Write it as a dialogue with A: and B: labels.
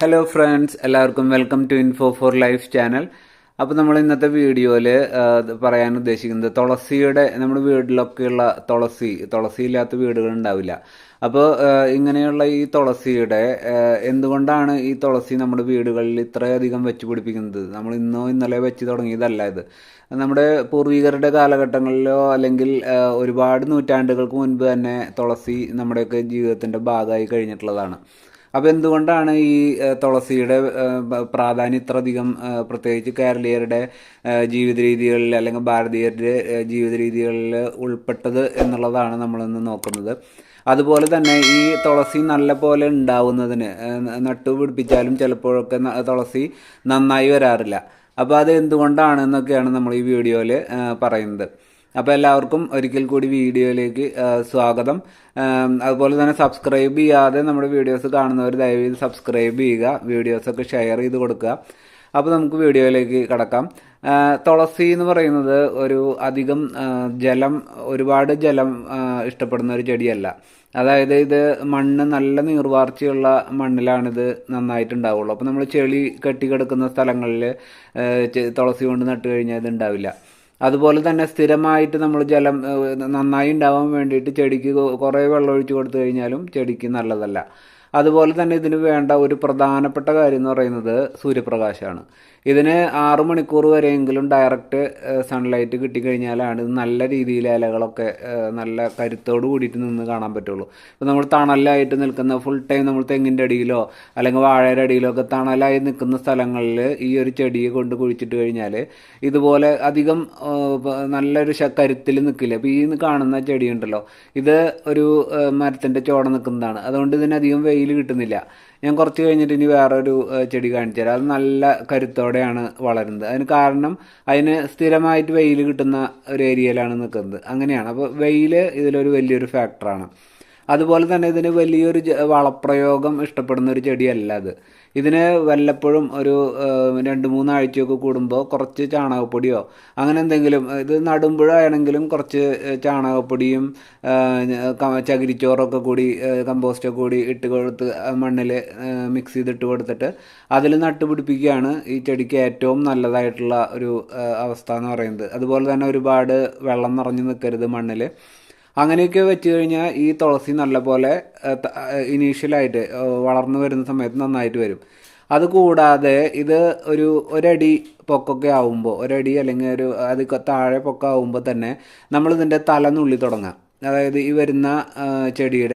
A: Hello friends എല്ലാവർക്കും welcome to info for life channel അപ്പോൾ നമ്മൾ ഇന്നത്തെ വീഡിയോയിൽ പറയാൻ ഉദ്ദേശിക്കുന്നത് തുളസിയുടെ നമ്മുടെ വീട്ടിലൊക്കെയുള്ള തുളസി തുളസി ഇല്ലാത്ത വീടുകൾ ഉണ്ടാവില്ല അപ്പോൾ ഇങ്ങനെയുള്ള ഈ തുളസിയുടെ എന്തുകൊണ്ടാണ് ഈ തുളസി നമ്മുടെ വീടുകളിൽ ഇത്രയധികം വെച്ച് പിടിപ്പിക്കുന്നത്? നമ്മൾ ഇന്നോ ഇന്നലെ വെച്ച് തുടങ്ങിയതല്ല ഇത്. നമ്മുടെ പൂർവികരുടെ കാലഘട്ടങ്ങളിലോ അല്ലെങ്കിൽ ഒരുപാട് നൂറ്റാണ്ടുകൾക്ക് മുൻപ് തന്നെ തുളസി നമ്മുടെയൊക്കെ ജീവിതത്തിന്റെ ഭാഗമായി കഴിഞ്ഞിട്ടുള്ളതാണ്. അപ്പോൾ എന്തുകൊണ്ടാണ് ഈ തുളസിയുടെ പ്രാധാന്യം ഇത്രയധികം പ്രത്യേകിച്ച് കേരളീയരുടെ ജീവിത രീതികളിൽ അല്ലെങ്കിൽ ഭാരതീയരുടെ ജീവിത രീതികളിൽ ഉൾപ്പെട്ടത് എന്നുള്ളതാണ് നമ്മളിന്ന് നോക്കുന്നത്. അതുപോലെ തന്നെ ഈ തുളസി നല്ല പോലെ ഉണ്ടാവുന്നതിന് നട്ടുപിടിപ്പിച്ചാലും നട്ടു പിടിപ്പിച്ചാലും ചിലപ്പോഴൊക്കെ തുളസി നന്നായി വരാറില്ല. അപ്പോൾ അത് എന്തുകൊണ്ടാണെന്നൊക്കെയാണ് നമ്മൾ ഈ വീഡിയോയിൽ പറയുന്നത്. അപ്പോൾ എല്ലാവർക്കും ഒരിക്കൽ കൂടി വീഡിയോയിലേക്ക് സ്വാഗതം. അതുപോലെ തന്നെ സബ്സ്ക്രൈബ് ചെയ്യാതെ നമ്മുടെ വീഡിയോസ് കാണുന്നവർ ദയവായി സബ്സ്ക്രൈബ് ചെയ്യുക വീഡിയോസൊക്കെ ഷെയർ ചെയ്ത് കൊടുക്കുക. അപ്പോൾ നമുക്ക് വീഡിയോയിലേക്ക് കടക്കാം. തുളസി എന്ന് പറയുന്നത് ഒരു അധികം ജലം ഒരുപാട് ജലം ഇഷ്ടപ്പെടുന്ന ഒരു ചെടിയല്ല. അതായത് ഇത് മണ്ണ് നല്ല നീർവാർച്ചയുള്ള മണ്ണിലാണിത് നന്നായിട്ടുണ്ടാവുള്ളൂ. അപ്പോൾ നമ്മൾ ചെളി കെട്ടിക്കിടക്കുന്ന സ്ഥലങ്ങളിൽ തുളസി കൊണ്ട് നട്ട് കഴിഞ്ഞാൽ ഇത് ഉണ്ടാവില്ല. അതുപോലെ തന്നെ സ്ഥിരമായിട്ട് നമ്മൾ ജലം നന്നായി ഉണ്ടാവാൻ വേണ്ടിയിട്ട് ചെടിക്ക് കുറേ വെള്ളം ഒഴിച്ചു കൊടുത്തു കഴിഞ്ഞാലും ചെടിക്ക് നല്ലതല്ല. അതുപോലെ തന്നെ ഇതിന് വേണ്ട ഒരു പ്രധാനപ്പെട്ട കാര്യം എന്ന് പറയുന്നത് സൂര്യപ്രകാശമാണ്. ഇതിന് ആറ് മണിക്കൂർ വരെയെങ്കിലും ഡയറക്റ്റ് സൺലൈറ്റ് കിട്ടിക്കഴിഞ്ഞാലാണ് ഇത് നല്ല രീതിയിൽ ഇലകളൊക്കെ നല്ല കരുത്തോട് കൂടിയിട്ട് നിന്ന് കാണാൻ പറ്റുള്ളൂ. ഇപ്പം നമ്മൾ തണലായിട്ട് നിൽക്കുന്ന ഫുൾ ടൈം നമ്മൾ തെങ്ങിന്റെ അടിയിലോ അല്ലെങ്കിൽ വാഴയുടെ അടിയിലോ ഒക്കെ തണലായി നിൽക്കുന്ന സ്ഥലങ്ങളിൽ ഈ ഒരു ചെടിയെ കൊണ്ട് കുഴിച്ചിട്ട് കഴിഞ്ഞാൽ ഇതുപോലെ അധികം നല്ലൊരു കരുത്തിൽ നിൽക്കില്ല. അപ്പോൾ ഈ കാണുന്ന ചെടിയുണ്ടല്ലോ ഇത് ഒരു മരത്തിന്റെ ചോട നിൽക്കുന്നതാണ്. അതുകൊണ്ട് ഇതിനധികം വെയിൽ കിട്ടുന്നില്ല. ഞാൻ കുറച്ച് കഴിഞ്ഞിട്ട് ഇനി വേറൊരു ചെടി കാണിച്ചു തരാം. അത് നല്ല കരുത്തോടെയാണ് വളരുന്നത്. അതിന് കാരണം അതിന് സ്ഥിരമായിട്ട് വെയിൽ കിട്ടുന്ന ഒരു ഏരിയയിലാണ് നിൽക്കുന്നത്. അങ്ങനെയാണ്. അപ്പോൾ വെയിൽ ഇതിലൊരു വലിയൊരു ഫാക്ടറാണ് അതുപോലെ തന്നെ ഇതിന് വലിയൊരു വളപ്രയോഗം ഇഷ്ടപ്പെടുന്ന ഒരു ചെടിയല്ല അത്. ഇതിന് വല്ലപ്പോഴും ഒരു രണ്ട് മൂന്നാഴ്ചയൊക്കെ കൂടുമ്പോൾ കുറച്ച് ചാണകപ്പൊടിയോ അങ്ങനെ എന്തെങ്കിലും ഇത് നടുമ്പോഴാണെങ്കിലും കുറച്ച് ചാണകപ്പൊടിയും ചകിരിച്ചോറൊക്കെ കൂടി കമ്പോസ്റ്റൊക്കെ കൂടി ഇട്ട് കൊടുത്ത് മണ്ണിൽ മിക്സ് ചെയ്തിട്ട് കൊടുത്തിട്ട് അതിൽ നട്ടുപിടിപ്പിക്കുകയാണ് ഈ ചെടിക്ക് ഏറ്റവും നല്ലതായിട്ടുള്ള ഒരു അവസ്ഥ എന്ന് പറയുന്നത്. അതുപോലെ തന്നെ ഒരുപാട് വെള്ളം നിറഞ്ഞു നിൽക്കരുത് മണ്ണിൽ അങ്ങനെയൊക്കെ വെച്ച് കഴിഞ്ഞാൽ ഈ തുളസി നല്ലപോലെ ഇനീഷ്യലായിട്ട് വളർന്നു വരുന്ന സമയത്ത് നന്നായിട്ട് വരും. അതുകൂടാതെ ഇത് ഒരു ഒരടി പൊക്കൊക്കെ ആവുമ്പോൾ ഒരടി അല്ലെങ്കിൽ ഒരു അത് താഴെ പൊക്കം ആവുമ്പോൾ തന്നെ നമ്മളിതിന്റെ തല നുള്ളി തുടങ്ങാം. അതായത് ഈ വരുന്ന ചെടിയുടെ